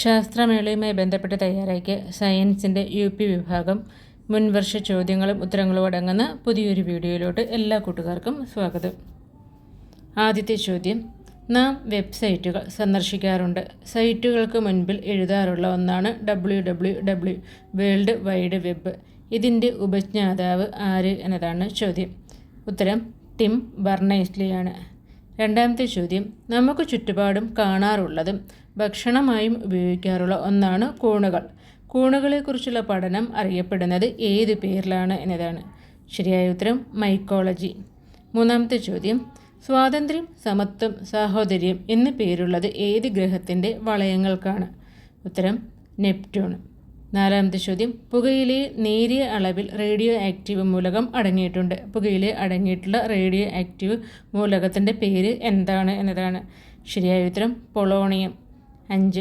ശാസ്ത്രമേളയുമായി ബന്ധപ്പെട്ട് തയ്യാറാക്കിയ സയൻസിന്റെ യു പി വിഭാഗം മുൻവർഷ ചോദ്യങ്ങളും ഉത്തരങ്ങളും അടങ്ങുന്ന പുതിയൊരു വീഡിയോയിലോട്ട് എല്ലാ കൂട്ടുകാർക്കും സ്വാഗതം. ആദ്യത്തെ ചോദ്യം നാം വെബ്സൈറ്റുകൾ സന്ദർശിക്കാറുണ്ട്. സൈറ്റുകൾക്ക് മുൻപിൽ എഴുതാറുള്ള ഒന്നാണ് W W W world wide web. ഇതിന്റെ ഉപജ്ഞാതാവ് ആര് എന്നതാണ് ചോദ്യം. ഉത്തരം ടിം ബർണൈസ്ലിയാണ്. രണ്ടാമത്തെ ചോദ്യം നമുക്ക് ചുറ്റുപാടും കാണാറുള്ളതും ഭക്ഷണമായും ഉപയോഗിക്കാറുള്ള ഒന്നാണ് കൂണുകൾ. കൂണുകളെക്കുറിച്ചുള്ള പഠനം അറിയപ്പെടുന്നത് ഏത് പേരിലാണ് എന്നതാണ്. ശരിയായ ഉത്തരം മൈക്കോളജി. മൂന്നാമത്തെ ചോദ്യം സ്വാതന്ത്ര്യം സമത്വം സാഹോദര്യം എന്ന പേരുള്ളത് ഏത് ഗ്രഹത്തിന്റെ വളയങ്ങൾക്കാണ്? ഉത്തരം നെപ്റ്റ്യൂൺ. നാലാമത്തെ ചോദ്യം. പുകയിലെ നേരിയ അളവിൽ റേഡിയോ ആക്റ്റീവ് മൂലകം അടങ്ങിയിട്ടുണ്ട്. പുകയിലെ അടങ്ങിയിട്ടുള്ള റേഡിയോ ആക്റ്റീവ് മൂലകത്തിന്റെ പേര് എന്താണ് എന്നതാണ്. ശരിയായ ഉത്തരം പൊളോണിയം. അഞ്ച്.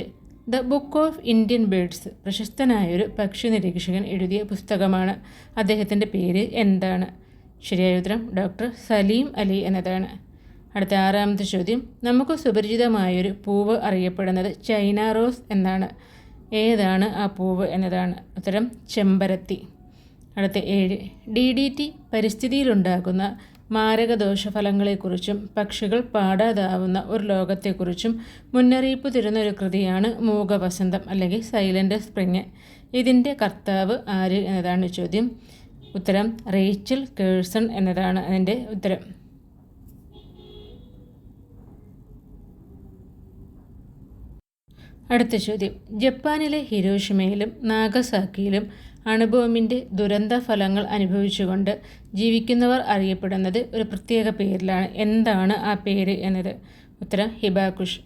The book of Indian birds പ്രശസ്തനായൊരു പക്ഷി നിരീക്ഷകൻ എഴുതിയ പുസ്തകമാണ്. അദ്ദേഹത്തിന്റെ പേര് എന്താണ്? ശരിയായ ഉത്തരം ഡോക്ടർ സലീം അലി എന്നതാണ്. അടുത്ത ആറാമത്തെ ചോദ്യം. നമുക്ക് സുപരിചിതമായൊരു പൂവ് അറിയപ്പെടുന്നത് ചൈന റോസ് എന്നാണ്. ഏതാണ് ആ പൂവ് എന്നതാണ് ഉത്തരം ചെമ്പരത്തി. അടുത്ത ഏഴ്. ഡി ഡി ടി പരിസ്ഥിതിയിലുണ്ടാകുന്ന മാരകദോഷഫലങ്ങളെക്കുറിച്ചും പക്ഷികൾ പാടാതാവുന്ന ഒരു ലോകത്തെക്കുറിച്ചും മുന്നറിയിപ്പ് തരുന്ന ഒരു കൃതിയാണ് മൂകവസന്തം അല്ലെങ്കിൽ സൈലന്റ് സ്പ്രിങ്. ഇതിന്റെ കർത്താവ് ആര് എന്നതാണ് ചോദ്യം. ഉത്തരം റേച്ചൽ കേഴ്സൺ എന്നതാണ് അതിന്റെ ഉത്തരം. അടുത്ത ചോദ്യം. ജപ്പാനിലെ ഹിരോഷിമയിലും നാഗസാക്കിയിലും അണുബോമിന്റെ ദുരന്ത ഫലങ്ങൾ അനുഭവിച്ചുകൊണ്ട് ജീവിക്കുന്നവർ അറിയപ്പെടുന്നത് ഒരു പ്രത്യേക പേരിലാണ്. എന്താണ് ആ പേര് എന്നത്? ഉത്തരം ഹിബാകുഷ്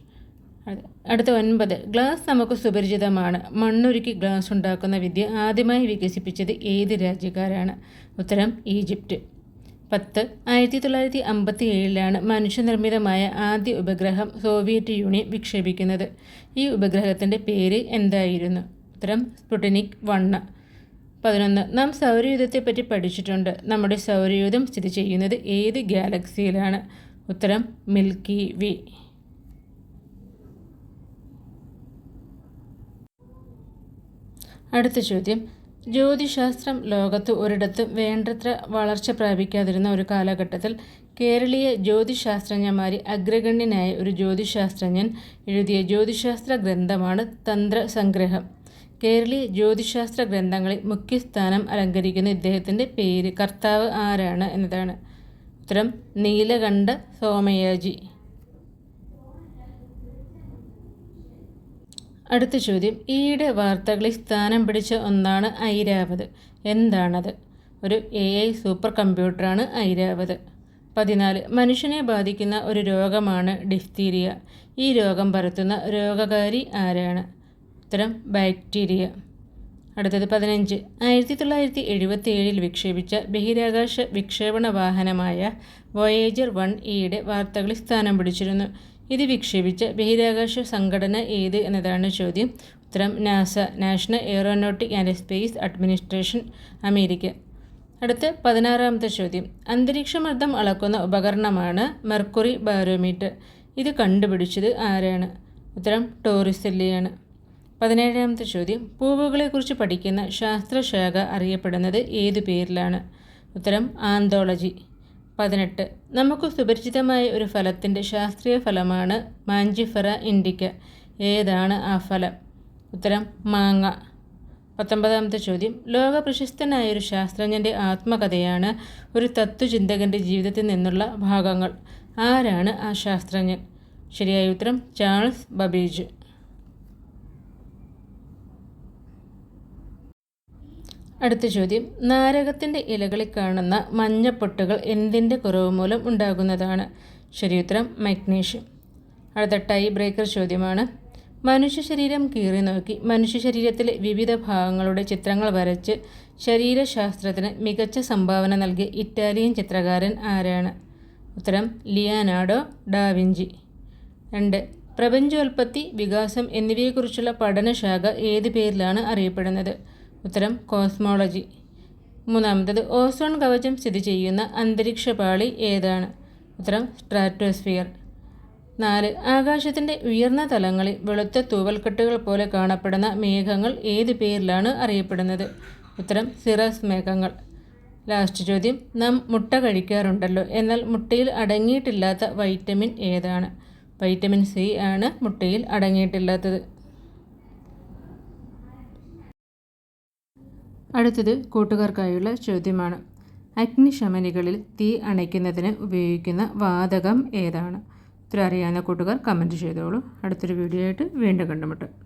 അടുത്ത ഒൻപത്. ഗ്ലാസ് നമുക്ക് സുപരിചിതമാണ്. മണ്ണുരുക്കി ഗ്ലാസ് ഉണ്ടാക്കുന്ന വിദ്യ ആദ്യമായി വികസിപ്പിച്ചത് ഏത് രാജ്യക്കാരാണ്? ഉത്തരം ഈജിപ്റ്റ്. പത്ത്. ആയിരത്തി തൊള്ളായിരത്തി അമ്പത്തി ഏഴിലാണ് മനുഷ്യനിർമ്മിതമായ ആദ്യ ഉപഗ്രഹം സോവിയറ്റ് യൂണിയൻ വിക്ഷേപിക്കുന്നത്. ഈ ഉപഗ്രഹത്തിന്റെ പേര് എന്തായിരുന്നു? ഉത്തരം സ്പുട്ടനിക് വണ്ണ പതിനൊന്ന്. നാം സൗരയൂഥത്തെപ്പറ്റി പഠിച്ചിട്ടുണ്ട്. നമ്മുടെ സൗരയൂഥം സ്ഥിതി ചെയ്യുന്നത് ഏത് ഗാലക്സിയിലാണ്? ഉത്തരം മിൽക്കി വി. അടുത്ത ചോദ്യം. ജ്യോതിശാസ്ത്രം ലോകത്ത് ഒരിടത്തും വേണ്ടത്ര വളർച്ച പ്രാപിക്കാതിരുന്ന ഒരു കാലഘട്ടത്തിൽ കേരളീയ ജ്യോതിശാസ്ത്രജ്ഞന്മാരിൽ അഗ്രഗണ്യനായ ഒരു ജ്യോതിശാസ്ത്രജ്ഞൻ എഴുതിയ ജ്യോതിശാസ്ത്ര ഗ്രന്ഥമാണ് തന്ത്രസംഗ്രഹം. കേരളീയ ജ്യോതിശാസ്ത്ര ഗ്രന്ഥങ്ങളിൽ മുഖ്യസ്ഥാനം അലങ്കരിക്കുന്ന ഇദ്ദേഹത്തിന്റെ പേര് കർത്താവ് ആരാണ് എന്നതാണ്. ഉത്തരം നീലകണ്ഠ സോമയാജി. അടുത്ത ചോദ്യം. ഈയിടെ വാർത്തകളിൽ സ്ഥാനം പിടിച്ച ഒന്നാണ് ഐരാവത്. എന്താണത്? ഒരു എ ഐ സൂപ്പർ കമ്പ്യൂട്ടറാണ് ഐരാവത്. പതിനാല്. മനുഷ്യനെ ബാധിക്കുന്ന ഒരു രോഗമാണ് ഡിഫ്തീരിയ. ഈ രോഗം പരത്തുന്ന രോഗകാരി ആരാണ്? ഉത്തരം ബാക്ടീരിയ. അടുത്തത് പതിനഞ്ച്. ആയിരത്തി തൊള്ളായിരത്തി എഴുപത്തി ഏഴിൽ വിക്ഷേപിച്ച ബഹിരാകാശ വിക്ഷേപണ വാഹനമായ വോയേജർ വൺ ഇയുടെ വാർത്തകളിൽ സ്ഥാനം പിടിച്ചിരുന്നു. ഇത് വിക്ഷേപിച്ച ബഹിരാകാശ സംഘടന ഏത് എന്നതാണ് ചോദ്യം. ഉത്തരം NASA national aeronautic and space administration America. അടുത്ത പതിനാറാമത്തെ ചോദ്യം. അന്തരീക്ഷമർദ്ദം അളക്കുന്ന ഉപകരണമാണ് മെർക്കുറി ബാരോമീറ്റർ. ഇത് കണ്ടുപിടിച്ചത് ആരാണ്? ഉത്തരം ടോറിസെല്ലിയാണ് പതിനേഴാമത്തെ ചോദ്യം. പൂവുകളെക്കുറിച്ച് പഠിക്കുന്ന ശാസ്ത്രശാഖ അറിയപ്പെടുന്നത് ഏതു പേരിലാണ്? ഉത്തരം ആന്തോളജി. പതിനെട്ട്. നമുക്ക് സുപരിചിതമായ ഒരു ഫലത്തിന്റെ ശാസ്ത്രീയ ഫലമാണ് മാഞ്ചിഫറ ഇൻഡിക്ക ഏതാണ് ആ ഫലം? ഉത്തരം മാങ്ങ. പത്തൊമ്പതാമത്തെ ചോദ്യം. ലോക പ്രശസ്തനായ ഒരു ശാസ്ത്രജ്ഞന്റെ ആത്മകഥയാണ് ഒരു തത്വചിന്തകന്റെ ജീവിതത്തിൽ നിന്നുള്ള ഭാഗങ്ങൾ. ആരാണ് ആ ശാസ്ത്രജ്ഞൻ? ശരിയായ ഉത്തരം ചാൾസ് ബബേജ്. അടുത്ത ചോദ്യം. നാരകത്തിന്റെ ഇലകളിൽ കാണുന്ന മഞ്ഞപ്പൊട്ടുകൾ എന്തിന്റെ കുറവ് മൂലം ഉണ്ടാകുന്നതാണ്? ശരിയുത്തരം മഗ്നീഷ്യം. അടുത്ത ടൈ ബ്രേക്കർ ചോദ്യമാണ്. മനുഷ്യ ശരീരം കീറി നോക്കി മനുഷ്യ ശരീരത്തിലെ വിവിധ ഭാഗങ്ങളുടെ ചിത്രങ്ങൾ വരച്ച് ശരീരശാസ്ത്രത്തിന് മികച്ച സംഭാവന നൽകിയ ഇറ്റാലിയൻ ചിത്രകാരൻ ആരാണ്? ഉത്തരം ലിയാനാഡോ ഡാവിഞ്ചി രണ്ട് പ്രപഞ്ചോൽപത്തി വികാസം എന്നിവയെക്കുറിച്ചുള്ള പഠനശാഖ ഏത് പേരിലാണ് അറിയപ്പെടുന്നത്? ഉത്തരം കോസ്മോളജി. മൂന്നാമത്തത് ഓസോൺ കവചം സ്ഥിതി ചെയ്യുന്ന അന്തരീക്ഷ പാളി ഏതാണ്? ഉത്തരം സ്ട്രാറ്റോസ്ഫിയർ. നാല് ആകാശത്തിന്റെ ഉയർന്ന തലങ്ങളിൽ വെളുത്ത തൂവൽക്കെട്ടുകൾ പോലെ കാണപ്പെടുന്ന മേഘങ്ങൾ ഏത് പേരിലാണ് അറിയപ്പെടുന്നത്? ഉത്തരം സിറസ് മേഘങ്ങൾ. ലാസ്റ്റ് ചോദ്യം നാം മുട്ട കഴിക്കാറുണ്ടല്ലോ എന്നാൽ മുട്ടയിൽ അടങ്ങിയിട്ടില്ലാത്ത വൈറ്റമിൻ ഏതാണ്? വൈറ്റമിൻ സി ആണ് മുട്ടയിൽ അടങ്ങിയിട്ടില്ലാത്തത്. അടുത്തത് കൂട്ടുകാർക്കായുള്ള ചോദ്യമാണ്. അഗ്നിശമനികളിൽ തീ അണയ്ക്കുന്നതിന് ഉപയോഗിക്കുന്ന വാതകം ഏതാണ്? ഉത്തരം അറിയാവുന്ന കൂട്ടുകാർ കമന്റ് ചെയ്തോളൂ. അടുത്തൊരു വീഡിയോ ആയിട്ട് വീണ്ടും കണ്ടുമുട്ടും.